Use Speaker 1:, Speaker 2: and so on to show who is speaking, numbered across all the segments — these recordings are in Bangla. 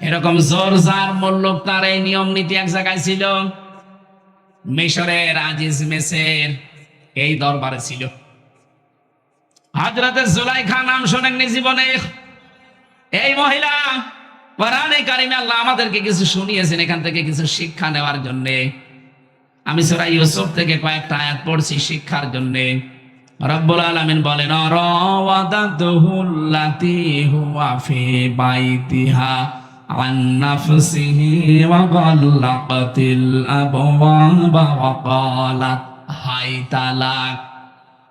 Speaker 1: এরকম জোর জার মল্লক তার এই নিয়ম নীতি এক জায়গায় ছিল। মিশরের আজিজ মেসের এই দরবারে ছিল। হজরতের জুলাইখা নাম শোনেননি জীবনে? এই মহিলা, কোরআনে কারিমে আল্লাহ আমাদেরকে কিছু শুনিয়েছেন এখান থেকে কিছু শিক্ষা নেওয়ার জন্য। আমি সূরা ইউসুফ থেকে কয়েকটা আয়াত পড়ছি শিক্ষার জন্য। রব্বুল আলামিন বলেন রাওয়াদাতুহুল্লাতী হুয়া ফি বাইতিহা। عن نفسه وغلقت الأبواب وقالت هيت لك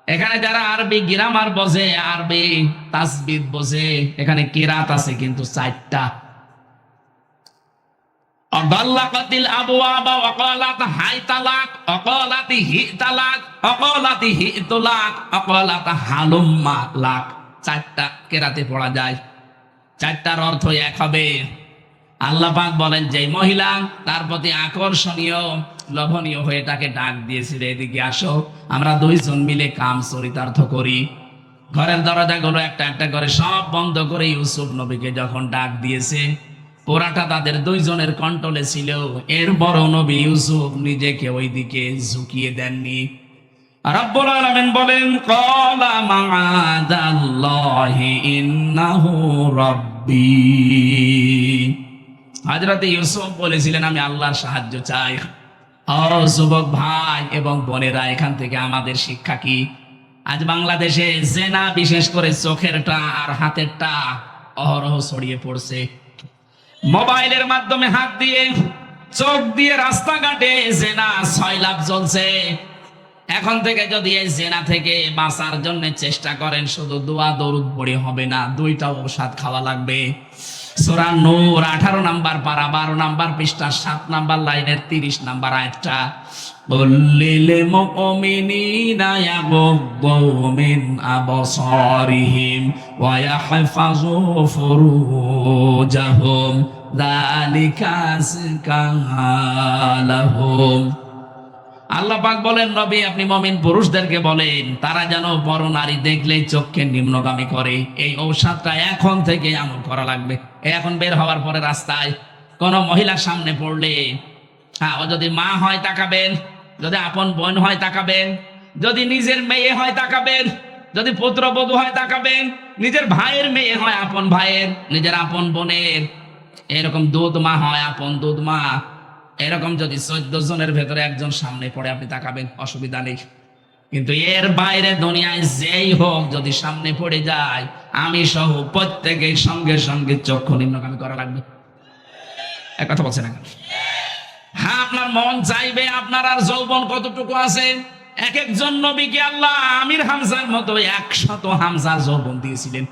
Speaker 1: এখানে যারা আরবি গ্রামার বোঝে আরবি তাসবিদ বোঝে এখানে কিরাত আছে কিন্তু চারটা অগল্লাকাতিল আবওয়াবা ওয়াকালাত হাইতালাক অকালাতি হিতালাক অকালাতি হিতুলাক অকালাত হালুম্মা লাক চারটা কেরাতে পড়া যায় চারটার অর্থ এক হবে আল্লাহ পাক বলেন যে মহিলা তার প্রতি আকর্ষণীয়, লোভনীয় হয়ে তাকে ডাক দিয়েছিল এদিকে আসো, আমরা দুইজন মিলে কাম চরিতার্থ করি। ঘরের দরজাগুলো একটা একটা করে সব বন্ধ করে ইউসুফ নবীকে যখন ডাক দিয়েছে, পোড়াটা তাদের দুইজনের কন্ট্রোলে ছিল। এর বড় নবী ইউসুফ নিজেকে ওইদিকে ঝুঁকিয়ে দেননি। রব্বুল বলেন, ক্বালা মাআদাল্লাহি ইন্নাহু হযরত ইউসুফ বলেছিলেন, আমি আল্লাহর সাহায্য চাই। ও যুবক ভাই এবং বোনেরা, এখান থেকে আমাদের শিক্ষা কি? আজ বাংলাদেশে জেনা বিশেষ করে চোখেরটা আর হাতেরটা অহরহ ছড়িয়ে পড়ছে। মোবাইলের মাধ্যমে হাত দিয়ে, চোখ দিয়ে রাস্তাঘাটে জেনা ছয় লাভ চলছে এখন থেকে যদি এই জেনা থেকে বাঁচার জন্য চেষ্টা করেন, শুধু দোয়া দরুদ পড়ে হবে না, দুইটা ঔষধ খাওয়া লাগবে। সোরা নূর, আঠারো নাম্বার পারা, বারো নাম্বার পৃষ্ঠা, সাত নাম্বার লাইনের তিরিশ নাম্বার আয়াতটা। বললিল ইয়াগুদ্দু মিন আবসারিহিম ওয়া ইয়াহফাযু ফুরুজাহুম। যালিকা আযকা লাহুম। আল্লাহ পাক বলেন নবী আপনি মমিন পুরুষদেরকে বলেন, তারা যেন বড় নারী দেখলে চোখকে নিম্নগামী করে। এই ঔষধটা এখন থেকে আমল করা লাগবে। এখন বের হওয়ার পরে রাস্তায় কোন মহিলার সামনে পড়লে হ্যাঁ ও যদি মা হয় তাকাবেন, যদি আপন বোন হয় তাকাবেন, যদি নিজের মেয়ে হয় তাকাবেন, যদি পুত্রবধূ হয় তাকাবেন, নিজের ভাইয়ের মেয়ে হয় আপন ভাইয়ের, নিজের আপন বোনের। এরকম দুধ মা হয়, আপন দুধ মা। এরকম যদি চোদ্দ জনের ভেতরে একজন সামনে পড়ে আপনি তাকাবেন, অসুবিধা নেই। কিন্তু এর বাইরে দুনিয়ায় যেই হোক যদি সামনে পড়ে যায়, আমি সহ প্রত্যেকের সঙ্গে সঙ্গে চক্ষু নিম্নগামী করা লাগবে। এক কথা বলছেন এখন হ্যাঁ আপনার মন চাইবে, আপনার আর যৌবন কতটুকু আছে? এক একজন নবীকে আল্লাহ আমির হামজার মতো একশত হামজার যৌবন দিয়েছিলেন।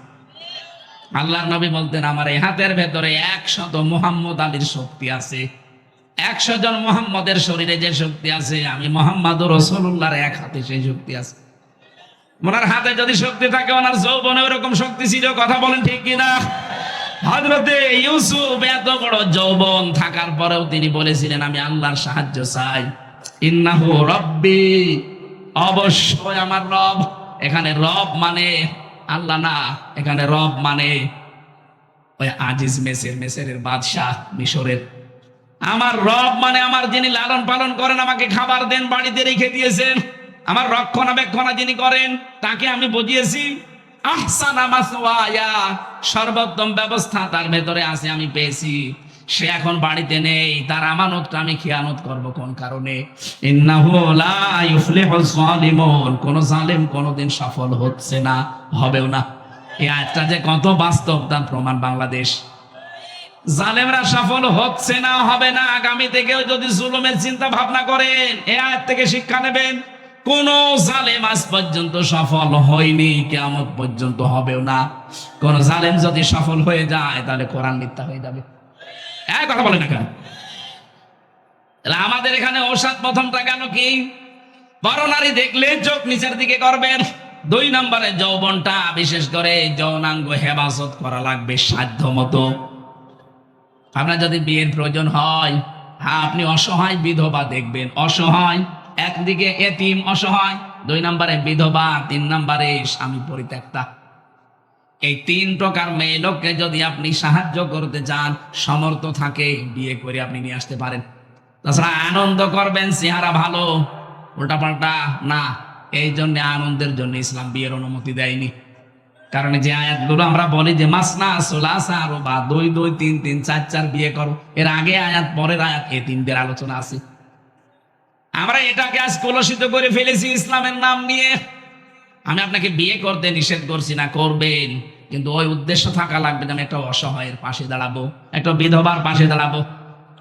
Speaker 1: আল্লাহর নবী বলতেন, আমার এই হাতের ভেতরে একশত মোহাম্মদ আলীর শক্তি আছে। একশো জন মোহাম্মদের শরীরে যে শক্তি আছে, আমি মোহাম্মদ রসুল্লাহর এক হাতে সেই শক্তি আছে। ওনার হাতে যদি শক্তি থাকে, ওনার যৌবনে ওরকম শক্তি ছিল, কথা বলেন ঠিক কিনা? হজরতে ইউসুফ এত বড় যৌবন থাকার পরেও তিনি বলেছিলেন, আমি আল্লাহর সাহায্য চাই। ইন্নাহু রব্বি। অবশ্যই আমার রব। এখানে রব মানে আল্লাহ না, এখানে রব মানে ওই আজিজ মেসের মেসের বাদশাহ, মিশরের। আমার রব মানে আমার যিনি লালন পালন করেন, আমাকে খাবার দেন, বাড়িতে রেখে দিয়েছেন। আমার রক্ষণাবেক্ষণা যিনি করেন, তাকে আমি বুঝিয়েছি। সর্বোত্তম ব্যবস্থা তার ভেতরে আছে, আমি পেয়েছি। সে এখন বাড়িতে নেই, তার আমানতটা আমি খেয়ানত করব কোন কারণে? কোন জালেম কোনদিন সফল হচ্ছে না, হবেও না। এই আয়াতটা যে কত বাস্তব তার প্রমাণ বাংলাদেশ। জালেমরা সফল হচ্ছে না, হবে না। আগামী থেকেও যদি জুলুমের চিন্তা ভাবনা করেন, এ আয়াত থেকে শিক্ষা নেবেন, কোন জালেম আজ পর্যন্ত সফল হয়নি কেমন পর্যন্ত হবেও না। কোন জালেম যদি সফল হয়ে যায়, তাহলে কোরআন মিথ্যা হয়ে যাবে। এক কথা বলে না কেন? আমাদের এখানে ঔষধ প্রথমটা কেন কি? বড় নারী দেখলে চোখ নিচের দিকে করবেন। দুই নম্বরে যৌবনটা, বিশেষ করে যৌনাঙ্গ হেফাজত করা লাগবে সাধ্য মতো আপনার যদি বিয়ের প্রয়োজন হয় হ্যাঁ আপনি অসহায় বিধবা দেখবেন। অসহায়, একদিকে এতিম অসহায়, দুই নম্বরে বিধবা, তিন নম্বরে স্বামী পরিত্যক্তা। এই তিন প্রকার মেয়ে লোককে যদি আপনি সাহায্য করতে চান, সমর্থ থাকে, বিয়ে করে আপনি নিয়ে আসতে পারেন। তাছাড়া আনন্দ করবেন, চেহারা ভালো, উল্টাপাল্টা না। এই জন্য আনন্দের জন্য ইসলাম বিয়ের অনুমতি দেয়নি। কারণ যে আয়াতগুলো আমরা বলি যে, মাসনা সোলাসা আরও বা দুই দুই তিন তিন, চার চার বিয়ে করো। এর আগে আয়াত, পরের আয়াত এই তিনদের আলোচনা আছে। আমরা এটাকে আজ কলসিত করে ফেলেছি ইসলামের নাম নিয়ে। আমি আপনাকে বিয়ে করতে নিষেধ করছি না, করবেন। কিন্তু ওই উদ্দেশ্য থাকা লাগবে যে আমি একটা অসহায়ের পাশে দাঁড়াবো, একটা বিধবার পাশে দাঁড়াবো।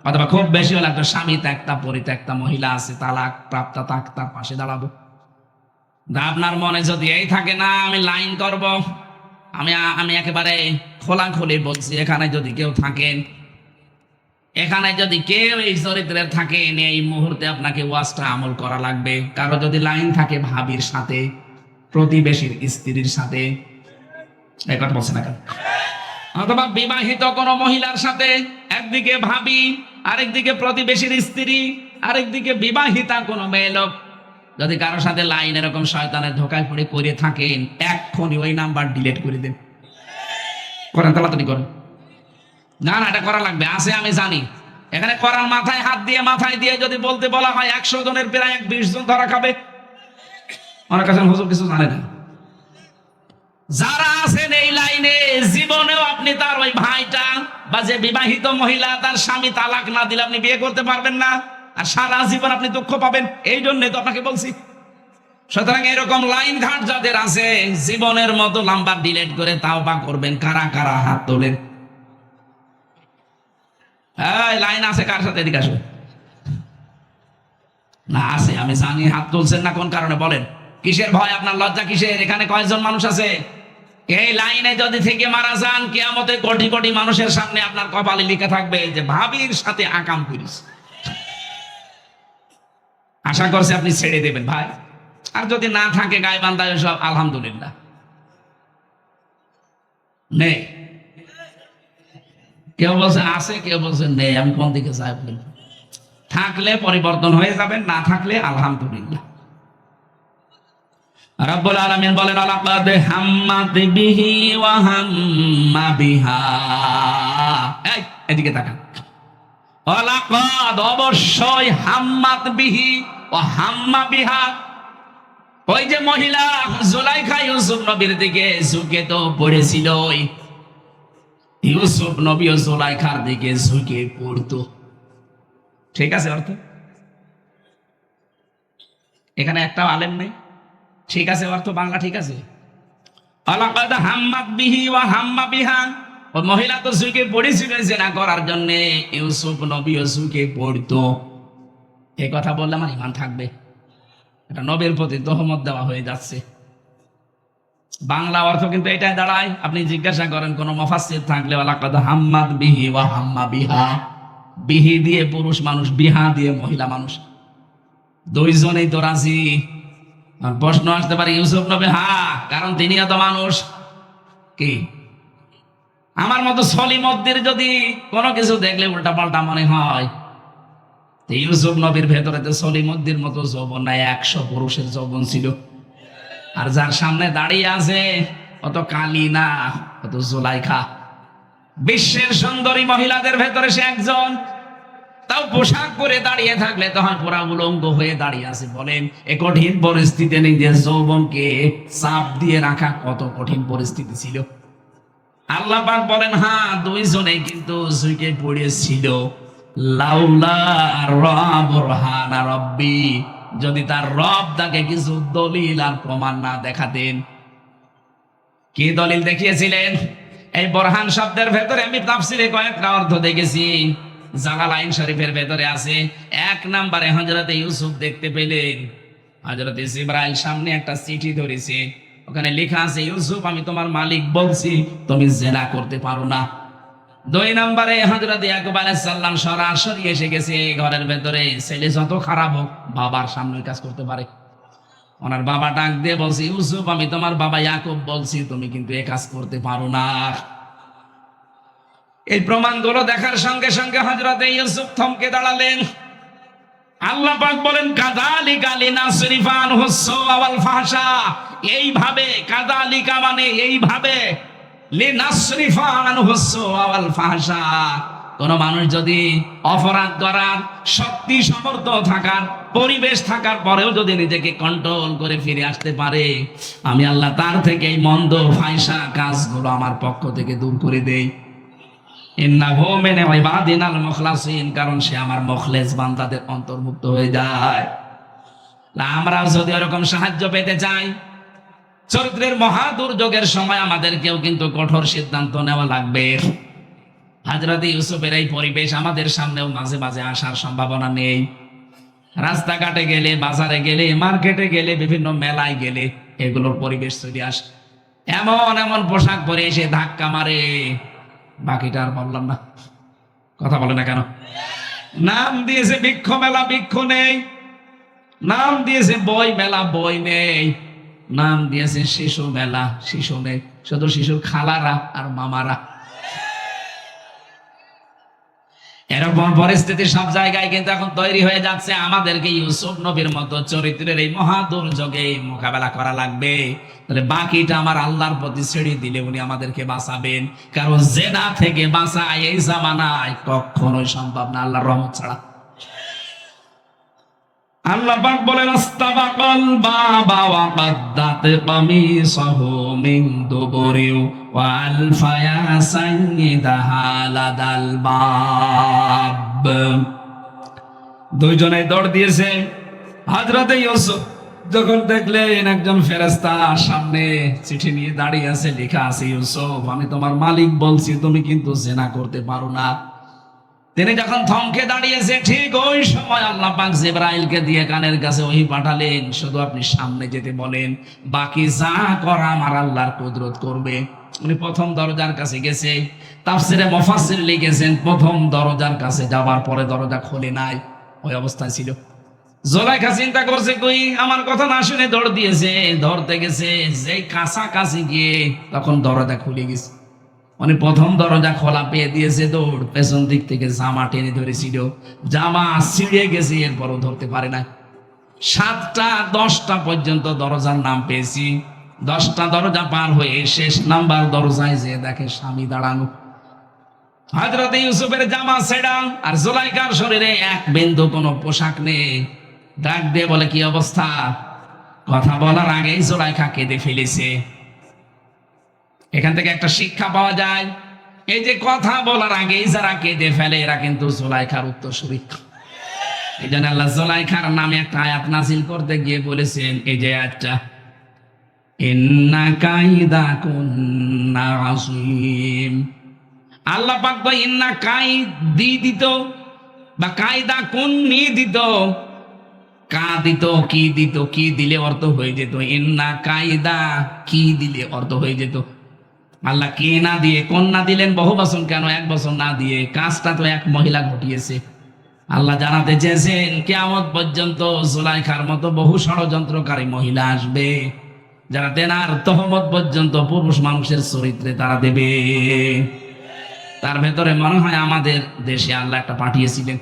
Speaker 1: অথবা খুব বেশি হলে একটা স্বামী ত্যাক্তা, পরিত্যাক্তা মহিলা আছে, তালাক প্রাপ্তা, তাক তার পাশে দাঁড়াবো। আপনার মনে যদি এই থাকে না, আমি লাইন করব। আমি আমি একেবারে খোলাখুলি বলছি, এখানে যদি কেউ থাকেন, এখানে যদি কেউ এই চরিত্রের থাকেন, এই মুহূর্তে আপনাকে ওয়াজটা আমল করা লাগবে। কারও যদি লাইন থাকে ভাবির সাথে, প্রতিবেশীর স্ত্রীর সাথে, এই কথা বলছে না কেন? অথবা বিবাহিত কোনো মহিলার সাথে, একদিকে ভাবি, আরেকদিকে প্রতিবেশীর স্ত্রী, আরেকদিকে বিবাহিতা কোনো মেয়ে লোক যদি কারোর সাথে লাইন এরকম শয়তানের ধোকায় পড়ে করে থাকেন, এক্ষুনি ওই নাম্বার ডিলিট করে দেন। করেন তাড়াতাড়ি করেন। না না, এটা করা লাগবে। আছে, আমি জানি। এখানে করার মাথায় হাত দিয়ে, মাথায় দিয়ে যদি বলতে বলা হয়, একশো জনের প্রায় এক বিশ জন ধরা খাবে। অনেক কাছে হুজুর কিছু জানে না। যারা আছেন এই লাইনে, জীবনেও আপনি তার ওই ভাইটা বা যে বিবাহিত মহিলা, তার স্বামী তালাক না দিলে আপনি বিয়ে করতে পারবেন না। আর সারা জীবন আপনি দুঃখ পাবেন। এই জন্যই তো আপনাকে বলছি। সুতরাং এরকম লাইন ঘাট যাদের আছে, জীবনের মতো নাম্বার ডিলেট করে তাও বা করবেন। কারা কারা হাত তোলেন? লাইন আছে কার সাথে? এদিকে না, আছে, আমি জানি হাত তুলছেন না কোন কারণে, বলেন। কিসের ভয়? আপনার লজ্জা কিসের? এখানে কয়েকজন মানুষ আছে। এই লাইনে যদি থেকে মারা যান, কেয়ামতে কোটি কোটি মানুষের সামনে আপনার কপালে লিখে থাকবে যে ভাবির সাথে আকাম করিস। আশা করছি আপনি ছেড়ে দেবেন, ভাই। আর যদি না থাকে গায়ে বান্ধায় সব আলহামদুলিল্লাহ। নেই কেউ বলছে, আছে, কেউ বলছে, নেই, আমি কোন দিকে যাই বলেন। থাকলে পরিবর্তন হয়ে যাবেন, না থাকলে আলহামদুলিল্লাহ। রব্বুল আলামিন বলেন, আলাকাদ হাম্মাত বিহি ওয়া হাম্মা বিহা। এই, এদিকে তাকান। আলাকাদ অবশ্যই হাম্মাত বিহি ও হাম্মা বিহা। ওই যে মহিলা জুলাইখা ইউসুফ নবীর দিকে ঝুঁকে তো পড়েছিল ইউসুফ নবী ও দিকে ঝুঁকে ঠিক আছে অর্থ? এখানে একটা আলেম নেই। ঠিক আছে অর্থ? বাংলা ঠিক আছে? আলাকাদ হাম্মাত বিহি ওয়া হাম্মা বিহা। ও মহিলা তো ঝুঁকে পড়েছিল জেনা করার জন্য ইউসুফ নবী ও ঝুঁকে পড়তো। এই কথা বললে আমার ইমান থাকবে। এটা নবীর প্রতি তহমত দেওয়া হয়ে যাচ্ছে। বাংলা অর্থ কিন্তু এটাই দাঁড়ায়। আপনি জিজ্ঞাসা করেন, কোন মফাসির থাকলে হাম্মাদ বিহি ওয়া হাম্মা বিহা। বিহি দিয়ে পুরুষ মানুষ, বিহা দিয়ে মহিলা মানুষ। দুইজনেই তো রাজি। প্রশ্ন আসতে পারে, ইউসুফ নবী, হা, কারণ তিনিও তো মানুষ। কি? আমার মতো সলিমদ্দির যদি কোনো কিছু দেখলে উল্টা পাল্টা মনে হয় ইউসুফ নবীর ভেতরে তো সলিমদ্দির মতো যৌবন নাই, একশো পুরুষের যৌবন ছিল। আর যার সামনে দাঁড়িয়ে আছে অত কালি না অত জোলাইখা। বিশ্বের সুন্দরী মহিলাদের ভেতরে সে একজন। তাও পোশাক পরে দাঁড়িয়ে থাকলে তখন পুরা উলঙ্গ হয়ে দাঁড়িয়ে আছে। বলেন, এ কঠিন পরিস্থিতি নিজের যৌবনকে চাপ দিয়ে রাখা কত কঠিন পরিস্থিতি ছিল। আল্লাহ বলেন হ্যাঁ দুইজনে কিন্তু পড়েছিল। রব্বি, যদি তার রব তাকে কিছু দলিল আর প্রমাণ না দেখাতেন। কি দলিল দেখিয়েছিলেন? এই বরহান শব্দের ভেতরে আমি তাফসিরে কয়েকটা অর্থ দেখেছি। শরীফের ভেতরে আছে, এক নম্বরে হজরত ইউসুফ দেখতে পেলেন। হজরত সামনে একটা চিঠি ধরেছে, ওখানে লেখা আছে, ইউসুফ, আমি তোমার মালিক বলছি, তুমি জেনা করতে পারো না। দুই নম্বরে হজরত ইয়াকুব আলাইহিস সালাম সরাসরি এসে গেছে ঘরের ভেতরে। ছেলে যত খারাপ হোক, বাবার সামনে কাজ করতে পারে। ওনার বাবা ডাক দিয়ে বলছে, ইউসুফ, আমি তোমার বাবা ইয়াকুব বলছি, তুমি কিন্তু এ কাজ করতে পারো না। এই প্রমাণগুলো দেখার সঙ্গে সঙ্গে হজরত ইউসুফ থমকে দাঁড়ালেন। আল্লাহ পাক বলেন কাদালিকা লিনাসরিফান হুসসু ওয়াল ফাহশা। এইভাবে কাদালিকা মানে এইভাবে কোন মানুষ যদি অপরাধ করার, শক্তি সমর্থ থাকার, পরিবেশ থাকার পরেও যদি নিজেকে কন্ট্রোল করে ফিরে আসতে পারে, আমি আল্লাহ তার থেকে এই মন্দ ফাইসা কাজগুলো আমার পক্ষ থেকে দূর করে দেই। কারণ সে আমার মুখলেস বান্দাদের অন্তর্ভুক্ত হয়ে যায়। না আমরাও যদি ওরকম সাহায্য পেতে চাই চরিত্রের মহা দুর্যোগের সময় আমাদেরকেও কিন্তু কঠোর সিদ্ধান্ত নেওয়া লাগবে। হাজরত ইউসুফের এই পরিবেশ আমাদের সামনেও মাঝে মাঝে আসার সম্ভাবনা নেই। রাস্তাঘাটে গেলে, বাজারে গেলে, মার্কেটে গেলে, বিভিন্ন মেলায় গেলে এগুলোর পরিবেশ তৈরি আসে। এমন এমন পোশাক পরে এসে ধাক্কা মারে। বাকিটা আর বললাম না। কথা বলে না কেন? নাম দিয়েছে বৃক্ষ মেলা, বৃক্ষ নেই। নাম দিয়েছে বই মেলা, বই নেই। নাম দিয়েছে শিশু মেলা, শিশু নেই শুধু শিশুর খালারা আর মামারা। এরকম পরিস্থিতি সব জায়গায় কিন্তু এখন তৈরি হয়ে যাচ্ছে। আমাদেরকে ইউসুফ নবীর মতো চরিত্রের এই মহা দুর্যোগে মোকাবেলা করা লাগবে। তাহলে বাকিটা আমার আল্লাহর প্রতি ছেড়ে দিলে উনি আমাদেরকে বাঁচাবেন। কারণ জেনা থেকে বাঁচা এই জামানায় কখনোই সম্ভব না, আল্লাহর রহমত ছাড়া। আল্লাহ পাক বলেন, আস্তাবাকাল বাবা ওয়া কাদ্দাত কামিসাহু মিন দুবুরি ওয়া আলফায়া সাইয়্যিদাহা লাদাল বাব। দুইজনে দৌড় দিয়েছে। হযরতে ইউসুফ যখন দেখলেন একজন ফেরেশতা সামনে চিঠি নিয়ে দাঁড়িয়ে আছে, লেখা আছে, ইউসুফ, আমি তোমার মালিক বলছি, তুমি কিন্তু জেনা করতে পারো না। তিনি যখন থমকে দাঁড়িয়েছে, ঠিক ওই সময় আল্লাহ পাক জিব্রাইলকে দিয়ে কানের কাছে ওই পাঠালেন, শুধু আপনি সামনে যেতে বলেন, বাকি যা করা আমার আল্লাহর কুদরত করবে। উনি প্রথম দরজার কাছে গেছে, তাফসিরে মুফাসসির লিখেছেন, প্রথম দরজার কাছে যাওয়ার পরে দরজা খোলে নাই। ওই অবস্থায় ছিল। জোলাইখা চিন্তা করছে, কই, আমার কথা না শুনে দৌড় দিয়েছে ধরতে গেছে, যেই কাছাকাছি গিয়ে তখন দরজা খুলে গেছে। মানে প্রথম দরজা খোলা পেয়ে দিয়েছে দৌড়। পেছন দিক থেকে জামা টেনে ধরেছিল জামা ছিঁড়ে গেছে, এরপরও ধরতে পারে না। সাতটা, দশটা পর্যন্ত দরজার নাম পেয়েছি। দশটা দরজা পার হয়ে শেষ নাম্বার দরজায় যে দেখে স্বামী দাঁড়ানো। হজরত ইউসুফের জামা ছেড়া আর জোলাইকার শরীরে এক বিন্দু কোনো পোশাক নেই। ডাক দিয়ে বলে, কি অবস্থা? কথা বলার আগেই জোলাইকা কেঁদে ফেলেছে। এখান থেকে একটা শিক্ষা পাওয়া যায়। এই যে কথা বলার আগেই যারা কেঁদে ফেলে, এরা কিন্তু জোলাইখার উত্তরসূরি এই জন্য আল্লাহ জোলাইখার নামে একটা আয়াত নাজিল করতে গিয়ে বলেছেন, এই যে আয়াতটা বা কোন দিত। কা দিত, কি দিত, কি দিলে অর্থ হয়ে যেত? ইন্না কায়দা কি দিলে অর্থ হয়ে যেত? আল্লাহ কে না দিয়ে, কোন না দিলেন? বহু বছর কেন? এক বছর না দিয়ে। কাজটা তো এক মহিলা ঘটিয়েছে। আল্লাহ জানাতে চেয়েছেন কেয়ামত পর্যন্ত জুলাইখার মতো বহু ষড়যন্ত্রকারী মহিলা আসবে। যারা দেনার তহমত পর্যন্ত পুরুষ মানুষের চরিত্রে তারা দেবে। তার ভেতরে মনে হয় আমাদের দেশে আল্লাহ একটা পাঠিয়েছিলেন।